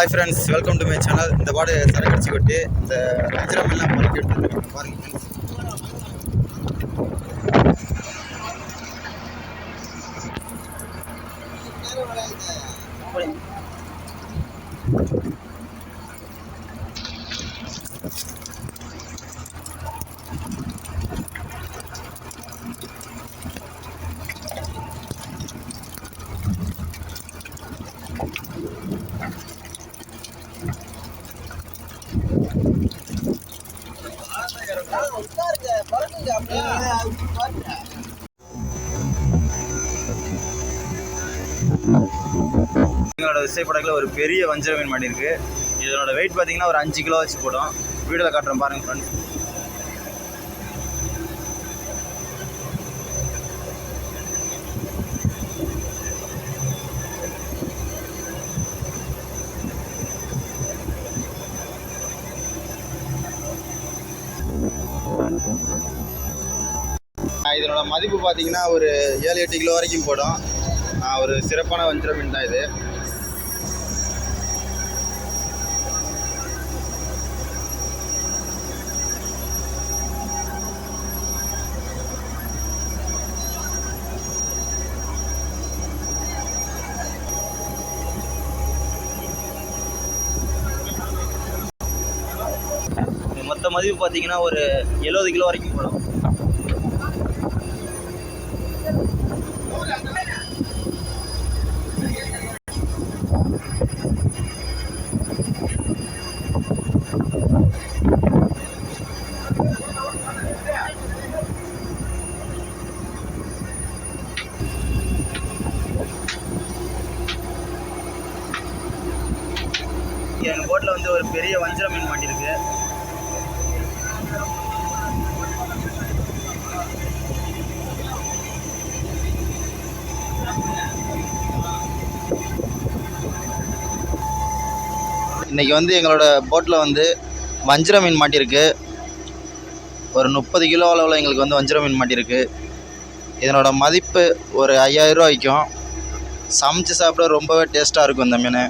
Hi friends welcome to my channel இந்த பாடு சரக்கடிச்சு கொட்டி இந்த வஜ்ரம் எல்லாம் பொறுக்கி எடுத்து பாருங்க ஃப்ரெண்ட்ஸ் எங்களோட விசைப்படக்கில் ஒரு பெரிய வஞ்சர மீன் மாட்டிருக்கு. இதனோட வெயிட் பார்த்தீங்கன்னா ஒரு அஞ்சு கிலோ வச்சு போடும் வீடியோவில் காட்டுறேன் பாருங்க ஃப்ரெண்ட்ஸ் இதனோட மதிப்பு பார்த்தீங்கன்னா ஒரு ஏழு எட்டு கிலோ வரைக்கும் போடும். ஒரு சிறப்பான வஞ்சிர மீன் தான் இது. இது மதிப்பு பார்த்தீங்கன்னா ஒரு எழுபது கிலோ வரைக்கும் போடும். எங்கள் போட்டில் வந்து ஒரு பெரிய வஞ்சிர மீன் மாட்டியிருக்கு இன்றைக்கி வந்து எங்களோட போட்டில் வந்து வஞ்சிர மீன் மாட்டியிருக்கு ஒரு முப்பது கிலோ அளவில் எங்களுக்கு வந்து வஞ்சிர மீன் மாட்டியிருக்கு இதனோட மதிப்பு ஒரு ஐயாயிரம் ரூபா வைக்கும் சமைச்சு சாப்பிட ரொம்பவே டேஸ்ட்டாக இருக்கும் இந்த மீன்.